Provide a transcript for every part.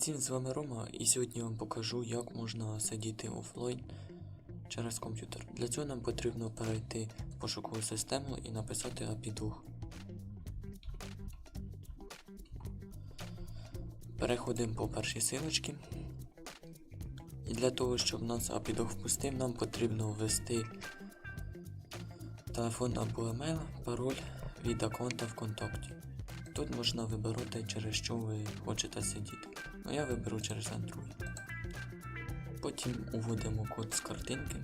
Всім з вами Рома, і сьогодні я вам покажу, як можна сидіти офлайн через комп'ютер. Для цього нам потрібно перейти в пошукову систему і написати API Переходимо по першій силочці. І для того, щоб нас API впустив, нам потрібно ввести телефон або емейл, пароль від аккаунта ВКонтакті. Тут можна вибирати, через що ви хочете сидіти. Ну я виберу через Android. Потім уводимо код з картинки.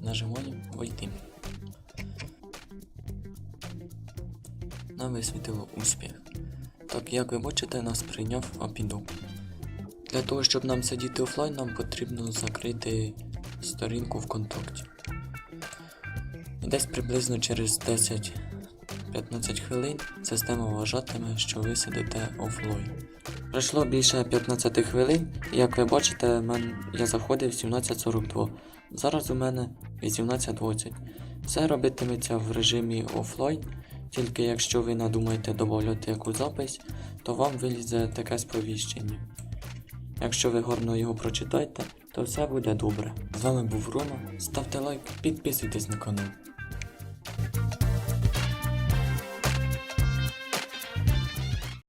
Нажимаємо Войти. Нам висвітило успіх. Так, як ви бачите, нас прийняв Апідок. Для того, щоб нам сидіти офлайн, нам потрібно закрити сторінку ВКонтакті. Десь приблизно через 10-15 хвилин система вважатиме, що ви сидите офлайн. Пройшло більше 15 хвилин, і як ви бачите, я заходив 17.42. Зараз у мене 18.20. Все робитиметься в режимі офлайн, тільки якщо ви надумаєте додати яку запись, то вам вилізе таке сповіщення. Якщо ви гарно його прочитаєте, то все буде добре. З вами був Рома. Ставте лайк, підписуйтесь на канал.